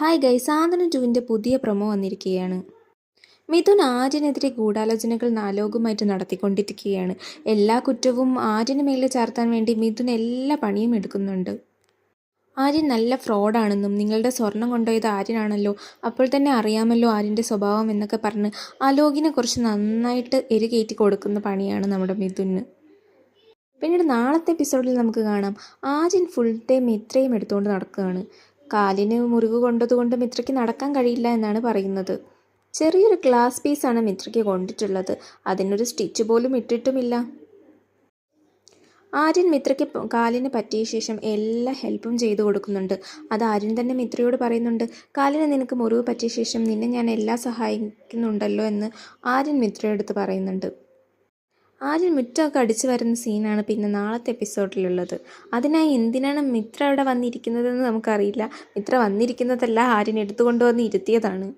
Hi ഗൈ സാധന ടുവിന്റെ പുതിയ promo വന്നിരിക്കുകയാണ്. മിഥുൻ ആര്യനെതിരെ ഗൂഢാലോചനകൾ നാലോകമായിട്ട് നടത്തിക്കൊണ്ടിരിക്കുകയാണ്. എല്ലാ കുറ്റവും ആര്യന് മേലെ ചാർത്താൻ വേണ്ടി മിഥുൻ എല്ലാ പണിയും എടുക്കുന്നുണ്ട്. ആര്യൻ നല്ല ഫ്രോഡാണെന്നും നിങ്ങളുടെ സ്വർണം കൊണ്ടുപോയത് ആര്യനാണല്ലോ അപ്പോൾ തന്നെ അറിയാമല്ലോ ആര്യന്റെ സ്വഭാവം എന്നൊക്കെ പറഞ്ഞ് അലോകിനെ കുറിച്ച് നന്നായിട്ട് എരുകയറ്റി കൊടുക്കുന്ന പണിയാണ് നമ്മുടെ മിഥുന് പിന്നീട് നാളത്തെ എപ്പിസോഡിൽ നമുക്ക് കാണാം. ആര്യൻ ഫുൾ ടൈം ഇത്രയും എടുത്തുകൊണ്ട് നടക്കുകയാണ്. കാലിന് മുറിവ് കൊണ്ടതുകൊണ്ട് മിത്രയ്ക്ക് നടക്കാൻ കഴിയില്ല എന്നാണ് പറയുന്നത്. ചെറിയൊരു ഗ്ലാസ് പീസാണ് മിത്രയ്ക്ക് കൊണ്ടിട്ടുള്ളത്. അതിനൊരു സ്റ്റിച്ച് പോലും ഇട്ടിട്ടുമില്ല. ആര്യൻ മിത്രയ്ക്ക് കാലിന് പറ്റിയ ശേഷം എല്ലാ ഹെൽപ്പും ചെയ്തു കൊടുക്കുന്നുണ്ട്. അത് ആര്യൻ തന്നെ മിത്രയോട് പറയുന്നുണ്ട് കാലിന് നിനക്ക് മുറിവ് പറ്റിയ ശേഷം നിന്നെ ഞാൻ എല്ലാം സഹായിക്കുന്നുണ്ടല്ലോ എന്ന് ആര്യൻ മിത്രയെടുത്ത് പറയുന്നുണ്ട്. ആര്യൻ മുറ്റമൊക്കെ അടിച്ചു വരുന്ന സീനാണ് പിന്നെ നാളത്തെ എപ്പിസോഡിലുള്ളത്. അതിനായി എന്തിനാണ് മിത്ര അവിടെ വന്നിരിക്കുന്നതെന്ന് നമുക്കറിയില്ല. മിത്ര വന്നിരിക്കുന്നതല്ല ആര്യൻ എടുത്തുകൊണ്ടുവന്ന് ഇരുത്തിയതാണ്.